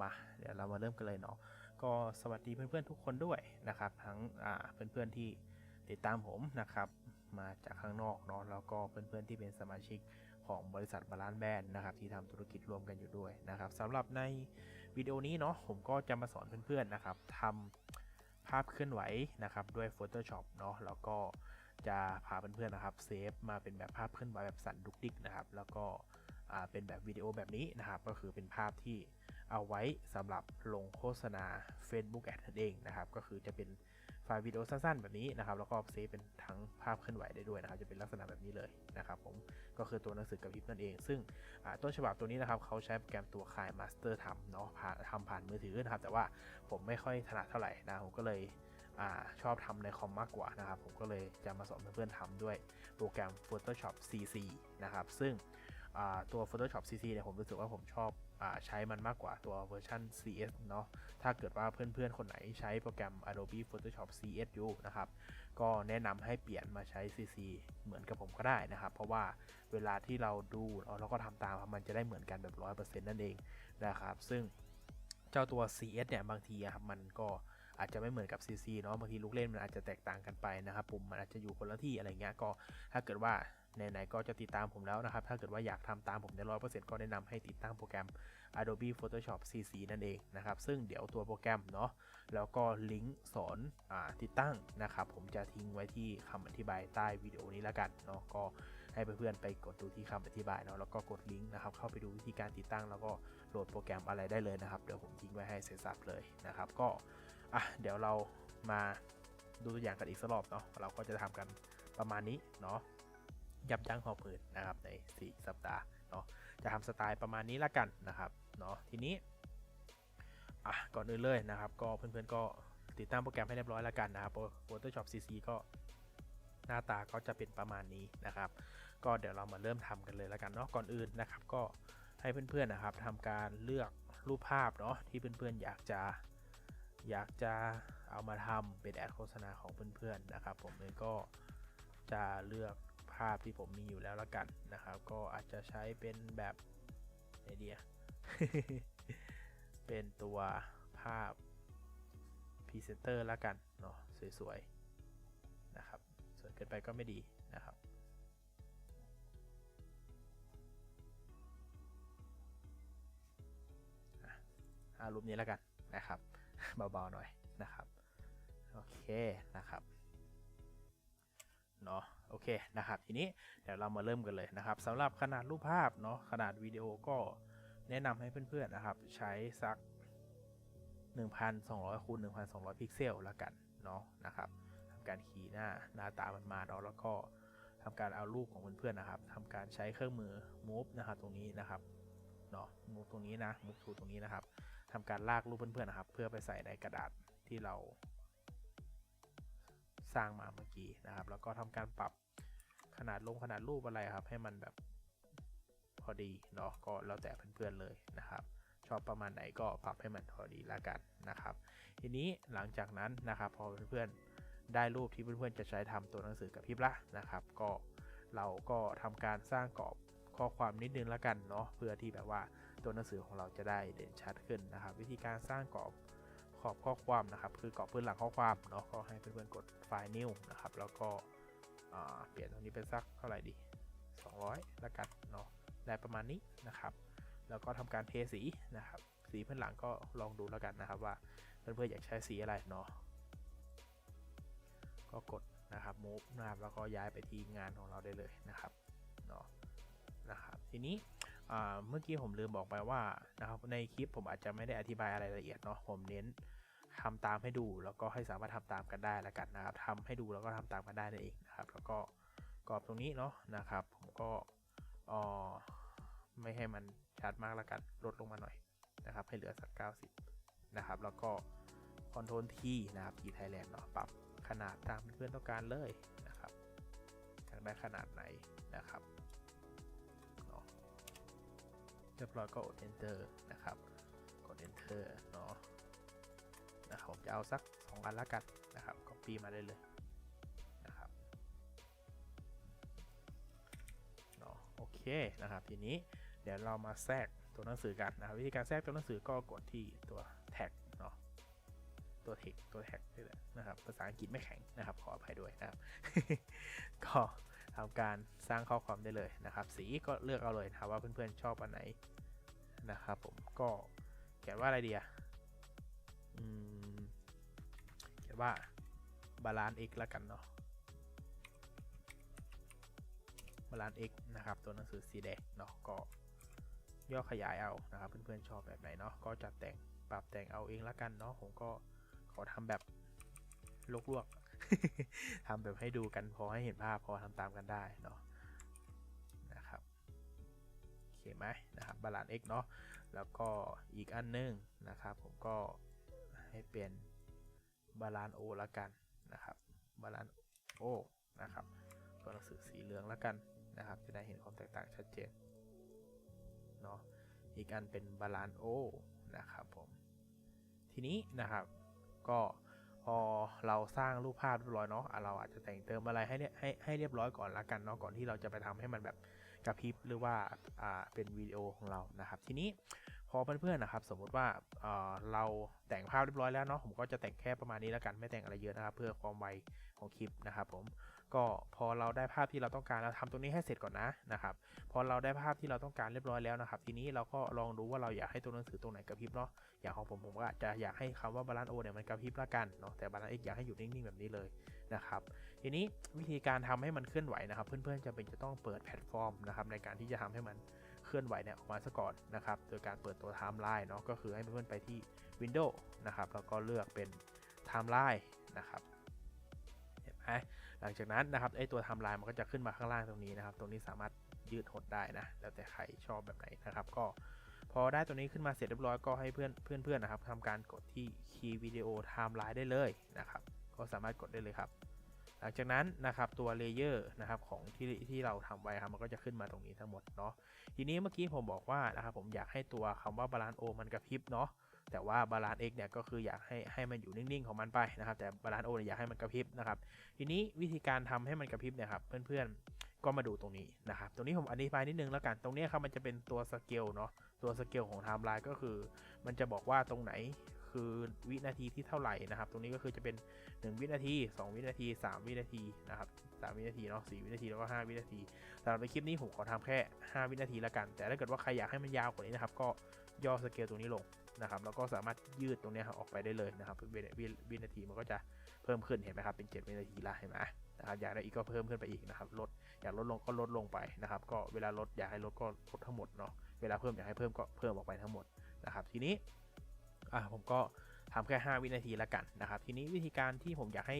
มาเดี๋ยวเรามาเริ่มกันเลยเนาะก็สวัสดีเพื่อนๆทุกคนด้วยนะครับ ทั้งอ่าเพื่อนๆที่ติดตามผมนะครับ มาจากข้างนอกเนาะแล้วก็เพื่อนๆที่เป็นสมาชิกของบริษัทบาลานซ์แบนด์นะครับที่ทำธุรกิจร่วมกันอยู่ด้วยนะครับสำหรับในวิดีโอนี้เนาะผมก็จะมาสอนเพื่อนๆนะครับทำภาพเคลื่อนไหวนะครับด้วย Photoshop เนาะแล้วก็จะพาเพื่อนๆนะครับเซฟมาเป็นแบบภาพเคลื่อนไหวแบบสั่นดุกดิกนะครับแล้วก็เป็นแบบวิดีโอแบบนี้นะครับ ก็คือเป็นภาพที่ เอาไว้สำหรับลงโฆษณา Facebook Ad นั่นเองนะครับ ก็คือจะเป็นไฟล์วิดีโอสั้นๆ แบบนี้นะครับ แล้วก็เซฟเป็นทั้งภาพเคลื่อนไหวได้ด้วยนะครับ จะเป็นลักษณะแบบนี้เลยนะครับผม ก็คือตัวหนังสือกับพริบนั่นเอง ซึ่งต้นฉบับตัวนี้นะครับเขาใช้โปรแกรมตัวคาย Master ทำเนาะผ่านทำผ่านมือถือนะครับ แต่ว่าผมไม่ค่อยถนัดเท่าไหร่นะ ผมก็เลยอชอบทำในคอมมากกว่านะครับ ผมก็เลยจะมาสอนเพื่อนๆทำด้วยโปรแกรม Photoshop CC นะครับ ซึ่งตัว Photoshop CC เนี่ยผมรู้สึกว่าผมชอบ ใช้มันมากกว่าตัวเวอร์ชัน CS เนาะถ้าเกิดว่าเพื่อนๆ คนไหนใช้โปรแกรม Adobe Photoshop CS อยู่นะครับ ก็แนะนำให้เปลี่ยนมาใช้ CC เหมือนกับผมก็ได้นะครับ เพราะว่าเวลาที่เราดูเราก็ทำตามมันจะได้เหมือนกันแบบ100%นั่นเองนะครับ ซึ่งเจ้าตัว CS เนี่ยบางทีครับมันก็อาจจะไม่เหมือนกับ CC เนาะบางทีลูกเล่นมันอาจจะแตกต่างกันไปนะครับปุ่มมันอาจจะอยู่คนละที่อะไรเงี้ยก็ถ้าเกิดว่า ไหนๆก็จะติดตามผมแล้วนะครับ ถ้าเกิดว่าอยากทำตามผมในร้อยเปอร์เซ็นต์ก็แนะนำให้ติดตั้งโปรแกรม Adobe Photoshop CC นั่นเองนะครับ ซึ่งเดี๋ยวตัวโปรแกรมเนาะแล้วก็ลิงก์สอนอติดตั้งนะครับผมจะทิ้งไว้ที่คำอธิบายใต้วิดีโอนี้แล้วกันเนาะก็ให้เพื่อนๆไปกดดูที่คำอธิบายเนาะแล้วก็กดลิงก์นะครับเข้าไปดูวิธีการติดตั้งแล้วก็โหลดโปรแกรมอะไรได้เลยนะครับเดี๋ยวผมทิ้งไว้ให้เสร็จสับเลยนะครับ ก็อะเดี๋ยวเรามาดูตัวอย่างกันอีกสักรอบเนาะเราก็จะทำกันประมาณนี้เนาะ ยับยั้งหอบหืดนะครับใน 4 สัปดาห์เนาะจะทำสไตล์ประมาณนี้ละกันนะครับเนาะทีนี้อะก่อนอื่นเลยนะครับ ก็เพื่อนๆก็ติดตั้งโปรแกรมให้เรียบร้อยแล้วกันนะครับ Photoshop CC ก็หน้าตาก็จะเป็นประมาณนี้นะครับ ก็เดี๋ยวเรามาเริ่มทำกันเลยแล้วกันเนาะก่อนอื่นนะครับ ก็ให้เพื่อนๆนะครับทำการเลือกรูปภาพเนาะที่เพื่อนๆอยากจะอยากจะเอามาทำเป็นแอดโฆษณาของเพื่อนๆนะครับ ผมเองก็จะเลือก ภาพที่ผมมีอยู่แล้วละกันนะครับ ก็อาจจะใช้เป็นแบบไอเดีย เป็นตัวภาพพรีเซนเตอร์ละกันเนาะสวยๆนะครับสวยเกินไปก็ไม่ดีนะครับอารูปนี้แล้วกันนะครับ เบาๆหน่อยนะครับ โอเคนะครับเนาะ โอเคนะครับทีนี้เดี๋ยวเรามาเริ่มกันเลยนะครับสำหรับขนาดรูปภาพเนาะขนาดวิดีโอก็แนะนำให้เพื่อนๆนะครับ ใช้สัก 1,200คูณ1,200 พิกเซลล้วกันเนาะนะครับทำการขี่หน้าหน้าตามันมาเนาะแล้วก็ทำการเอารูปของเพื่อนๆนะครับทำการใช้เครื่องมือ move นะครับตรงนี้นะครับเนาะ move ตรงนี้นะ move to ตรงนี้นะครับทำการลากรูปเพื่อนๆนะครับ เพื่อไปใส่ในกระดาษที่เราสร้างมาเมื่อกี้นะครับ แล้วก็ทำการปรับ ขนาดลงขนาดรูปอะไรครับ ให้มันแบบพอดีเนาะก็แล้วแต่เพื่อนๆเลยนะครับ ชอบประมาณไหนก็ปรับให้มันพอดีละกันนะครับ ทีนี้หลังจากนั้นนะครับ พอเพื่อนๆได้รูปที่เพื่อนๆจะใช้ทำตัวหนังสือกับพิบละนะครับ ก็เราก็ทำการสร้างกรอบข้อความนิดนึงละกันเนาะเพื่อที่แบบว่าตัวหนังสือของเราจะได้เด่นชัดขึ้นนะครับ วิธีการสร้างกรอบขอบข้อความนะครับ คือกรอบพื้นหลังข้อความเนาะก็ให้เพื่อนๆกดไฟล์นิ้วนะครับแล้วก็ เปลี่ยนตรงนี้เป็นสักเท่าไหร่ดี 200แล้วกันเนาะได้ประมาณนี้นะครับ แล้วก็ทำการเทสีนะครับ สีพื้นหลังก็ลองดูแล้วกันนะครับว่าเพื่อนๆอยากใช้สีอะไรเนาะก็กดนะครับ move นะครับแล้วก็ย้ายไปที่งานของเราได้เลยนะครับเนาะนะครับทีนี้เมื่อกี้ผมลืมบอกไปว่านะครับในคลิปผมอาจจะไม่ได้อธิบายอะไรละเอียดเนาะผมเน้นทำตามให้ดูแล้วก็ให้สามารถทำตามกันได้แล้วกันนะครับทำให้ดูแล้วก็ทำตามกันได้นั่นเอง นะครับแล้วก็กรอบตรงนี้เนาะนะครับผมก็ออไม่ให้มันชัดมากล้วกันลดลงมาหน่อยนะครับให้เหลือสัก 90 นะครับ แล้วก็คอนโทรลที่นะครับทีไทยแลนด์เนาะปรับขนาดตามเพื่อนต้องการเลยนะครับอยากได้ขนาดไหนนะครับเรียบร้อยก็กด enter นะครับกด enter เนาะนะครับผมจะเอาสัก 2 อันละกันนะครับ copy มาได้เลย เนาะโอเคนะครับทีนี้เดี๋ยวเรามาแทรกตัวหนังสือกันนะครับวิธีการแทรกตัวหนังสือก็กดที่ตัวแท็กเนาะตัวเทคตัวแท็กนี่แหละนะครับภาษาอังกฤษไม่แข็งนะครับขออภัยด้วยนะครับ ก็ทำการสร้างข้อความได้เลยนะครับ สีก็เลือกเอาเลยนะครับว่าเพื่อนๆชอบอันไหนนะครับผมก็เขียนว่าอะไรเดีอะอืมเขียนว่าบาลานซ์ x แล้วกันเนาะาลานซ์ x นะครับ ตัวหนังสือสีแดงเนาะก็ย่อขยายเอานะครับ เพื่อนๆชอบแบบไหนเนาะก็จัดแต่งปรับแต่งเอาเองล้วกันเนาะผมก็ขอทำแบบลวกๆทำแบบให้ดูกันพอให้เห็นภาพพอทำตามกันได้เนาะนะครับโอเคไหมนะครับบาลานซ์ x เนาะแล้วก็อีกอันนึงนะครับผมก็ให้เป็นบาลานซ์ o ละกันนะครับบาลานซ์ o นะครับตัวหนังสือสีเหลืองละกัน นะครับ จะได้เห็นความแตกต่างชัดเจนเนาะอีกอันเป็นบาลานซ์ o นะครับผมทีนี้นะครับก็พอเราสร้างรูปภาพเรียบร้อยเนาะเราอาจจะแต่งเติมอะไรให้เนี่ยให้ให้เรียบร้อยก่อนละกันเนาะก่อนที่เราจะไปทำให้มันแบบกระพริบหรือว่าอ่าเป็นวิดีโอของเรานะครับ ทีนี้พอเพื่อนๆนะครับ สมมุติว่าเอ่อเราแต่งภาพเรียบร้อยแล้วเนาะผมก็จะแต่งแค่ประมาณนี้แล้วกันไม่แต่งอะไรเยอะนะครับ เพื่อความไวของคลิปนะครับผม ก็พอเราได้ภาพที่เราต้องการเราทำตรงนี้ให้เสร็จก่อนนะนะครับพอเราได้ภาพที่เราต้องการเรียบร้อยแล้วนะครับ ทีนี้เราก็ลองดูว่าเราอยากให้ตัวหนังสือตรงไหนกระพริบเนาะอย่างของผมผมก็จะอยากให้คำว่าบาลานซ์โอเนี่ยมันกระพริบละกันเนาะแต่บาลานซ์เอ็กอยากให้อยู่นิ่งๆแบบนี้เลยนะครับทีนี้วิธีการทำให้มันเคลื่อนไหวนะครับ เพื่อนๆจะเป็นจะต้องเปิดแพลตฟอร์มนะครับในการที่จะทำให้มันเคลื่อนไหวเนี่ยออกมาซะก่อนนะครับโดยการเปิดตัวไทม์ไลน์เนาะก็คือให้เพื่อนๆไปที่ Windows นะครับแล้วก็เลือกเป็นไทม์ไลน์นะครับเห็นไหม หลังจากนั้นนะครับไอตัวไทม์ไลน์มันก็จะขึ้นมาข้างล่างตรงนี้นะครับตรงนี้สามารถยืดหดได้นะแล้วแต่ใครชอบแบบไหนนะครับก็พอได้ตัวนี้ขึ้นมาเสร็จเรียบร้อยก็ให้เพื่อนเพื่อนๆนะครับทำการกดที่คีย์วิดีโอไทม์ไลน์ได้เลยนะครับก็สามารถกดได้เลยครับ หลังจากนั้นนะครับตัวเลเยอร์นะครับของที่ที่เราทำไว้ครับมันก็จะขึ้นมาตรงนี้ทั้งหมดเนาะทีนี้เมื่อกี้ผมบอกว่านะครับผมอยากให้ตัวคำว่าบาลานโอมันกระพริบเนาะ แต่ว่าบาลานซ์ x เนี่ยก็คืออยากให้ให้มันอยู่นิ่งๆของมันไปนะครับ แต่บาลานซ์โอเนี่ยอยากให้มันกระพริบนะครับ ทีนี้วิธีการทำให้มันกระพริบเนี่ยครับเพื่อนๆก็มาดูตรงนี้นะครับ ตรงนี้ผมอธิบายนิดนึงแล้วกัน ตรงนี้ครับมันจะเป็นตัวสเกลเนาะ ตัวสเกลของไทม์ไลน์ก็คือ มันจะบอกว่าตรงไหนคือวินาทีที่เท่าไหร่นะครับ ตรงนี้ก็คือจะเป็น 1 วินาที 2 วินาที 3 วินาทีนะครับ3วินาทีเนาะ4วินาทีแล้วก็ 5 วินาทีสำหรับในคลิปนี้ผมขอทำแค่ 5 วินาทีละกัน แต่ถ้าเกิดว่าใครอยากให้มันยาวกว่านี้นะครับ ก็ย่อสเกลตรงนี้ลง นะครับแล้วก็สามารถยืดตรงนี้ออกไปได้เลยนะครับวิวิวินาทีมันก็จะเพิ่มขึ้นเห็นไหมครับเป็น 7 วินาทีละเห็นไหมนะครับอยากได้อีกก็เพิ่มขึ้นไปอีกนะครับลดอยากลดลงก็ลดลงไปนะครับ ก็เวลาลดอยากให้ลดก็ลดทั้งหมดเนาะเวลาเพิ่มอยากให้เพิ่มก็เพิ่มออกไปทั้งหมดนะครับทีนี้อะผมก็ทำแค่ 5 วินาทีละกันนะครับ ทีนี้วิธีการที่ผมอยากให้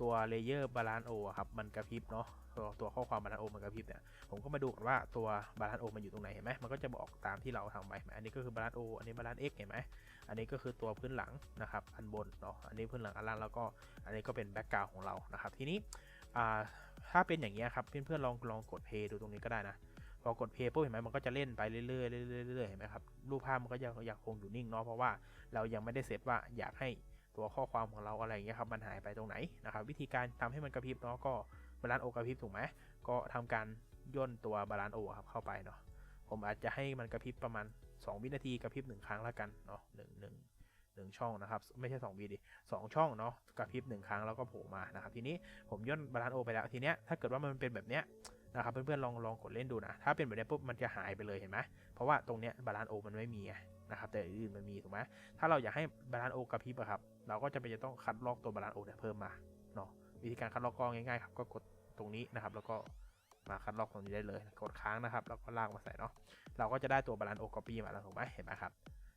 ตัวเลเยอร์บาลานโอครับมันกระพริบเนาะ ตัวตัวข้อความบาลานโอมันกระพริบเนี่ยผมก็มาดูกันว่าตัวบาลานโอมันอยู่ตรงไหนเห็นไหมมันก็จะบอกตามที่เราทำไปอันนี้ก็คือบาลานโออันนี้บาลานเอ็กเห็นไหมอันนี้ก็คือตัวพื้นหลังนะครับอันบนเนาะอันนี้พื้นหลังอันล่างแล้วก็อันนี้ก็เป็นแบ็กกราวของเรานะครับทีนี้ถ้าเป็นอย่างเงี้ครับเพื่อนๆลองลองกดเพย์ดูตรงนี้ก็ได้นะพอกดเพย์ปุ๊บเห็นไหมมันก็จะเล่นไปเรื่อยๆเรื่อยๆเรื่อยๆเห็นไหมครับรูปภาพมันก็ยังยังคงอยู่นิ่งเนาะเพราะว่าเรายังไม่ได้เซตว่าอยากให้ตัวข้อความของเราอะไรเงี้ยครับมันหายไปตรงไหนนะครับวิธีการทำให้มันกระพริบเนาะก็ บาลานซ์โอกระพริบถูกไหมก็ทำการย่นตัวบาลานซ์โอครับเข้าไปเนาะผมอาจจะให้มันกระพริบประมาณ 2 วินาทีกระพริบหนึ่งครั้งแล้วกันเนาะหนึ่งหนึ่งหนึ่งช่องนะครับ ไม่ใช่2วิดิสองช่องเนาะกระพริบหนึ่งครั้งแล้วก็โผล่มานะครับทีนี้ผมย่นบาลานซ์โอไปแล้วทีเนี้ยถ้าเกิดว่ามันเป็นแบบเนี้ยนะครับเพื่อนๆลองลองกดเล่นดูนะ ถ้าเป็นแบบนี้ปุ๊บมันจะหายไปเลยเห็นไหมเพราะว่าตรงเนี้ยบาลานซ์โอมันไม่มีนะครับแต่อื่นมันมีถูกไหมถ้าเราอยากให้บาลานซ์โอกระพริบอะครับ เราก็จะเป็นจะต้องคัดลอกตัวบาลานซ์โอเนี่ยเพิ่มมาเนาะ วิธีการคัดลอกก็ง่ายๆครับ ก็กดตรงนี้นะครับ แล้วก็มาคัดลอกตรงนี้ได้เลย กดค้างนะครับ แล้วก็ลากมาใส่เนาะ เราก็จะได้ตัวบาลานซ์โอกอปี้มาแล้วถูกไหมเห็นไหมครับ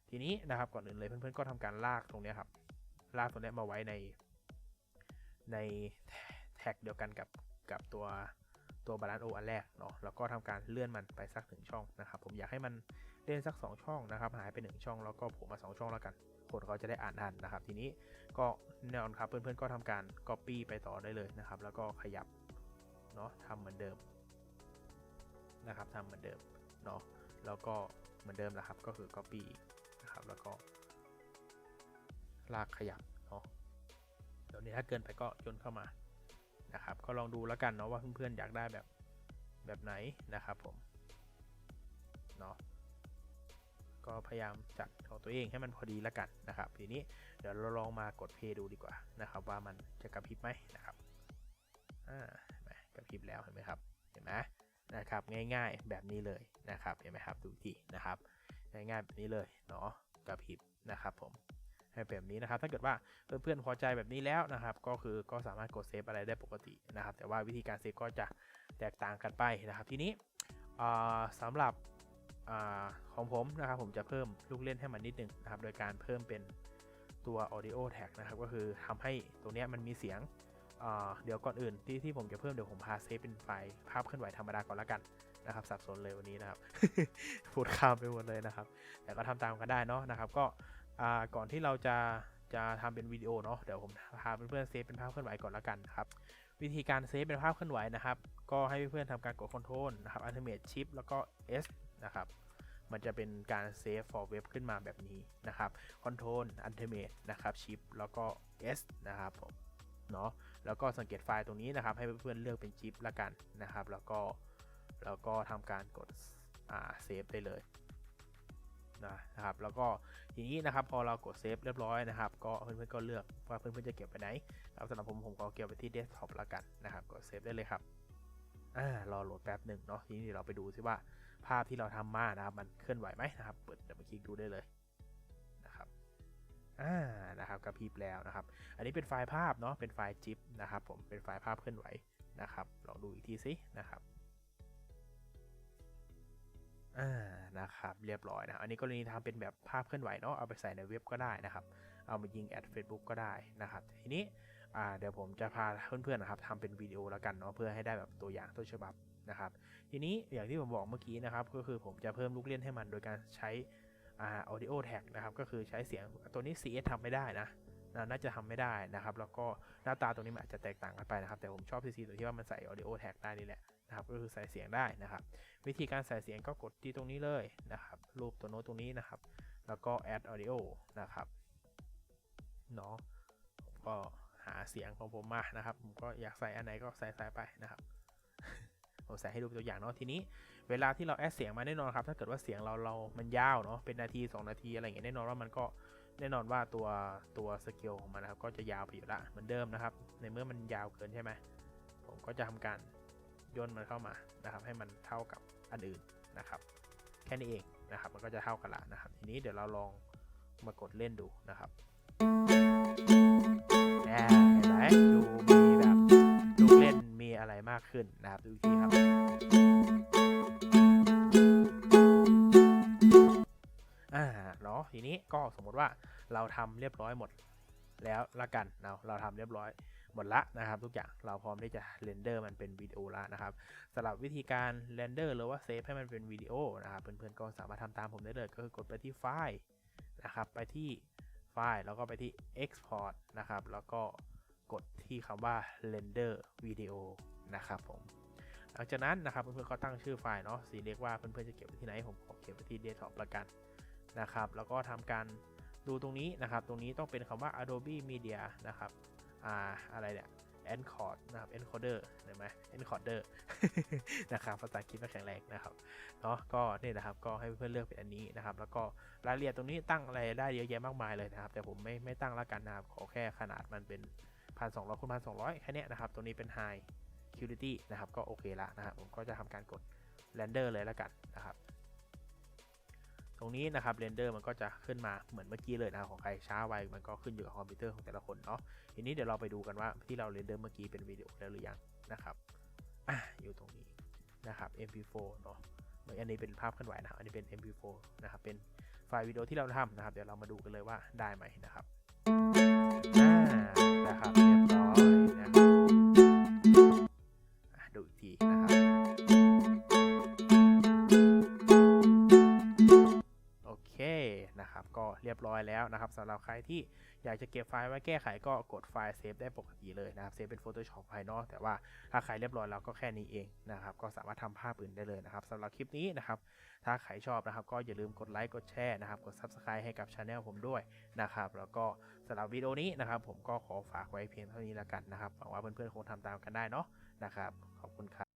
ทีนี้นะครับก่อนอื่นเลยเพื่อนๆก็ทำการลากตรงนี้ครับ ลากตรงนี้มาไว้ใน ในแท็กเดียวกันกับกับตัวตัวบาลานซ์โออันแรกเนาะ แล้วก็ทำการเลื่อนมันไปสักหนึ่งช่องนะครับ ผมอยากให้มันเล่นสัก 2 ช่องนะครับ หายไป 1 ช่อง แล้วก็ผมมา 2 ช่องแล้วกัน คนเขาจะได้อ่านทันนะครับ ทีนี้ก็แน่นอนครับเพื่อนๆก็ทำการ Copy ไปต่อได้เลยนะครับ แล้วก็ขยับเนาะทำเหมือนเดิมนะครับทำเหมือนเดิมเนาะแล้วก็เหมือนเดิมแหละครับ ก็คือ Copy นะครับแล้วก็ลากขยับเนาะเดี๋ยวนี้ถ้าเกินไปก็โยนเข้ามานะครับ ก็ลองดูแล้วกันเนาะว่าเพื่อนๆอยากได้แบบแบบไหนนะครับผมเนาะ ก็พยายามจัดของตัวเองให้มันพอดีละกันนะครับทีนี้เดี๋ยวเราลองมากดเพย์ดูดีกว่านะครับ ว่ามันจะกระพริบไหมนะครับอ่ากระพริบแล้วเห็นไหมครับเห็นไหมนะครับง่ายๆแบบนี้เลยนะครับเห็นไหมครับดูอีกทีนะครับง่ายๆแบบนี้เลยเนาะกระพริบนะครับผมให้แบบนี้นะครับ ถ้าเกิดว่าเพื่อนๆพอใจแบบนี้แล้วนะครับ ก็คือก็สามารถกดเซฟอะไรได้ปกตินะครับ แต่ว่าวิธีการเซฟก็จะแตกต่างกันไปนะครับ ทีนี้อ่าสำหรับ อของผมนะครับผมจะเพิ่มลูกเล่นให้มันนิดนึงนะครับ โดยการเพิ่มเป็นตัว audio tag นะครับ ก็คือทำให้ตัวนี้มันมีเสียงเดี๋ยวก่อนอื่นที่ที่ผมจะเพิ่มเดี๋ยวผมพาเซฟเป็นไฟล์ภาพเคลื่อนไหวธรรมดาก่อนละกันนะครับสับสนเลยวันนี้นะครับพูดข้ามไปหมดเลยนะครับ แต่ก็ทำตามกันได้เนาะนะครับ ก็ก่อนที่เราจะจะทำเป็นวิดีโอเนาะเดี๋ยวผมพาเพื่อนๆเซฟเป็นภาพเคลื่อนไหวก่อนละกันครับวิธีการเซฟเป็นภาพเคลื่อนไหวนะครับ ก็ให้เพื่อนๆทำการกด Ctrl นะครับ Animate Shift แล้วก็ S นะครับมันจะเป็นการเซฟ for web ขึ้นมาแบบนี้นะครับ control Animate นะครับ Shift แล้วก็ S นะครับผมเนาะแล้วก็สังเกตไฟล์ตรงนี้นะครับ ให้เพื่อนๆเลือกเป็น zip ละกันนะครับ แล้วก็แล้วก็ทำการกดอ่าเซฟได้เลยนะครับแล้วก็ทีนี้นะครับพอเรากดเซฟเรียบร้อยนะครับ ก็เพื่อนๆก็เลือกว่าเพื่อนๆจะเก็บไปไหนครับสำหรับผมผมก็เก็บไปที่เดสก์ท็อปล้วกันนะครับกดเซฟได้เลยครับอ่ารอโหลดแป๊บหนึ่งเนาะทีนี้เราไปดูซิว่า ภาพที่เราทำมานะครับ มันเคลื่อนไหวไหมนะครับ เปิดเดี๋ยวมาคลิกดูได้เลยนะครับอ่านะครับกระพริบแล้วนะครับ อันนี้เป็นไฟล์ภาพเนาะเป็นไฟล์จิปนะครับ ผมเป็นไฟล์ภาพเคลื่อนไหวนะครับลองดูอีกทีสินะครับอ่านะครับ เรียบร้อยนะอันนี้กรณีทำเป็นแบบภาพเคลื่อนไหวเนาะเอาไปใส่ในเว็บก็ได้นะครับ เอามายิงแอด Facebook ก็ได้นะครับ ทีนี้เดี๋ยวผมจะพาเพื่อนๆนะครับทำเป็นวิดีโอแล้วกันเนาะเพื่อให้ได้แบบตัวอย่างต้นฉบับ นะครับ ทีนี้อย่างที่ผมบอกเมื่อกี้นะครับ ก็คือผมจะเพิ่มลูกเล่นให้มันโดยการใช้อ่า audio tag นะครับ ก็คือใช้เสียงตัวนี้ CS ทำไม่ได้นะน่าจะทำไม่ได้นะครับ แล้วก็หน้าตาตรงนี้มันอาจจะแตกต่างกันไปนะครับ แต่ผมชอบ CC ตัวที่ว่ามันใส่ audio tag ได้นี่แหละนะครับ ก็คือใส่เสียงได้นะครับ วิธีการใส่เสียงก็กดที่ตรงนี้เลยนะครับ รูปตัวโน้ตตรงนี้นะครับ แล้วก็ add audio นะครับเนาะก็หาเสียงของผมมานะครับ ผมก็อยากใส่อันไหนก็ใส่ใส่ไปนะครับ ผมใส่ให้ดูเป็นตัวอย่างเนาะทีนี้ เวลาที่เราแอดเสียงมาแน่นอนครับ ถ้าเกิดว่าเสียงเราเรามันยาวเนาะเป็นนาที 2 นาทีอะไรอย่างเงี้ยแน่นอนว่ามันก็แน่นอนว่าตัวตัวสเกลของมันนะครับก็จะยาวไปอยู่ละเหมือนเดิมนะครับ ในเมื่อมันยาวเกินใช่ไหมผมก็จะทำการย่นมันเข้ามานะครับ ให้มันเท่ากับอันอื่นนะครับ แค่นี้เองนะครับ มันก็จะเท่ากันละนะครับ ทีนี้เดี๋ยวเราลองมากดเล่นดูนะครับแหม่เห็นไหมดู อะไรมากขึ้นนะครับดูอีกทีครับ อ่าเนาะทีนี้ก็สมมติว่าเราทำเรียบร้อยหมดแล้วละกันเนาะเราทำเรียบร้อยหมดละนะครับทุกอย่างเราพร้อมที่จะเรนเดอร์มันเป็นวิดีโอแล้วนะครับสำหรับวิธีการเรนเดอร์หรือว่าเซฟให้มันเป็นวิดีโอนะครับเพื่อนๆก็สามารถทำตามผมได้เลยก็คือกดไปที่ไฟล์นะครับไปที่ไฟล์แล้วก็ไปที่ export นะครับแล้วก็ กดที่คำว่า render video นะครับผม หลังจากนั้นนะครับเพื่อนๆก็ตั้งชื่อไฟล์เนาะสีเรียกว่าเพื่อนๆจะเก็บไว้ที่ไหนผมขอเก็บไว้ที่ desktop ละกันนะครับ แล้วก็ทำการดูตรงนี้นะครับ ตรงนี้ต้องเป็นคำว่า Adobe Media นะครับอ่าอะไรเนี่ย encode นะครับ encoder เห็นไหม encoder นะครับภาษาอังกฤษไม่แข็งแรงนะครับเนาะก็นี่นะครับก็ให้เพื่อนเลือกเป็นอันนี้นะครับ แล้วก็รายละเอียดตรงนี้ตั้งอะไรได้เยอะแยะมากมายเลยนะครับ แต่ผมไม่ไม่ตั้งละกันนะครับขอแค่ขนาดมันเป็น พันสองร้อยคูณพันสองร้อยแค่นี้นะครับ ตัวนี้เป็น high security นะครับ ก็โอเคละนะครับ ผมก็จะทำการกด render เลยและกันนะครับ ตรงนี้นะครับเรนเดอร์มันก็จะขึ้นมาเหมือนเมื่อกี้เลยนะของใครช้าไว มันก็ขึ้นอยู่กับคอมพิวเตอร์ของแต่ละคนเนาะ ทีนี้เดี๋ยวเราไปดูกันว่าที่เราเรนเดอร์เมื่อกี้เป็นวิดีโอแล้วหรือยังนะครับ อะ อยู่ตรงนี้นะครับ mp4 เนาะอันนี้เป็นภาพเคลื่อนไหวนะครับ อันนี้เป็น mp4 นะครับ เป็นไฟล์วิดีโอที่เราทำนะครับ เดี๋ยวเรามาดูกันเลยว่าได้ไหมนะครับ นะครับเรียบร้อยนะครับอะดูอีกทีนะครับ นะครับก็เรียบร้อยแล้วนะครับสำหรับใครที่อยากจะเก็บไฟล์ไว้แก้ไขก็กดไฟล์เซฟได้ปกติเลยนะครับเซฟเป็น Photoshop ภายนอกแต่ว่าถ้าใครเรียบร้อยแล้วก็แค่นี้เองนะครับก็สามารถทำภาพอื่นได้เลยนะครับสำหรับคลิปนี้นะครับถ้าใครชอบนะครับก็อย่าลืมกดไลค์กดแชร์นะครับกด Subscribe ให้กับช anel ผมด้วยนะครับแล้วก็สำหรับวิดีโอนี้นะครับผมก็ขอฝากไว้เพียงเท่านี้แล้วกันนะครับหวังว่าเพื่อนๆคงทำตามกันได้เนาะนะครับขอบคุณครับ